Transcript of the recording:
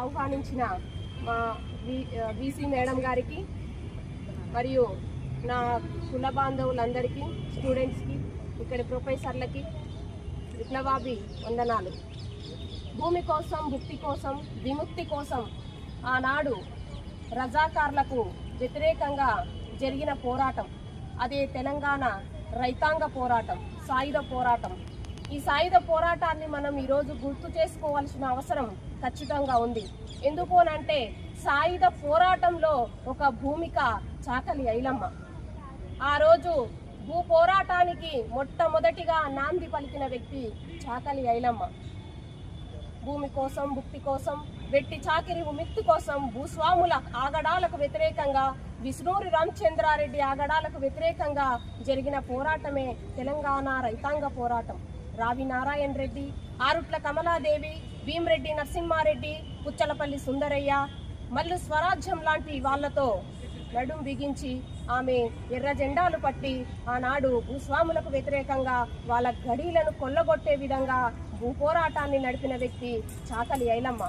ఆహ్వానించిన మా BC madam గారికి మరియు నా కుల బాంధవులందరికీ స్టూడెంట్స్కి ఇక్కడ ప్రొఫెసర్లకి విప్లవాభి వందనాలు. భూమి కోసం భుక్తి కోసం విముక్తి కోసం ఆనాడు రజాకార్లకు వ్యతిరేకంగా జరిగిన పోరాటం. అదే తెలంగాణ రైతాంగ పోరాటం సాయుధ పోరాటం. ఈ సాయుధ పోరాటాన్ని మనం ఈరోజు గుర్తు చేసుకోవాల్సిన అవసరం ఖచ్చితంగా ఉంది. ఎందుకోనంటే సాయుధ పోరాటంలో ఒక భూమిక చాకలి ఐలమ్మ. ఆ రోజు భూ పోరాటానికి మొట్టమొదటిగా నాంది పలికిన వ్యక్తి చాకలి ఐలమ్మ. భూమి కోసం భుక్తి కోసం వెట్టి చాకిరి ముక్తి కోసం భూస్వాముల ఆగడాలకు వ్యతిరేకంగా విష్ణూరి రామచంద్రారెడ్డి ఆగడాలకు వ్యతిరేకంగా జరిగిన పోరాటమే తెలంగాణ రైతాంగ పోరాటం. రావి నారాయణ రెడ్డి ఆరుట్ల కమలాదేవి భీమరెడ్డి నరసింహారెడ్డి పుచ్చలపల్లి సుందరయ్య మల్లు స్వరాజ్యం లాంటి వాళ్ళతో నడుం బిగించి ఆమె ఎర్ర జెండాలు పట్టి ఆనాడు భూస్వాములకు వ్యతిరేకంగా వాళ్ళ గడీలను కొల్లగొట్టే విధంగా భూపోరాటాన్ని నడిపిన వ్యక్తి చాకలి ఐలమ్మ.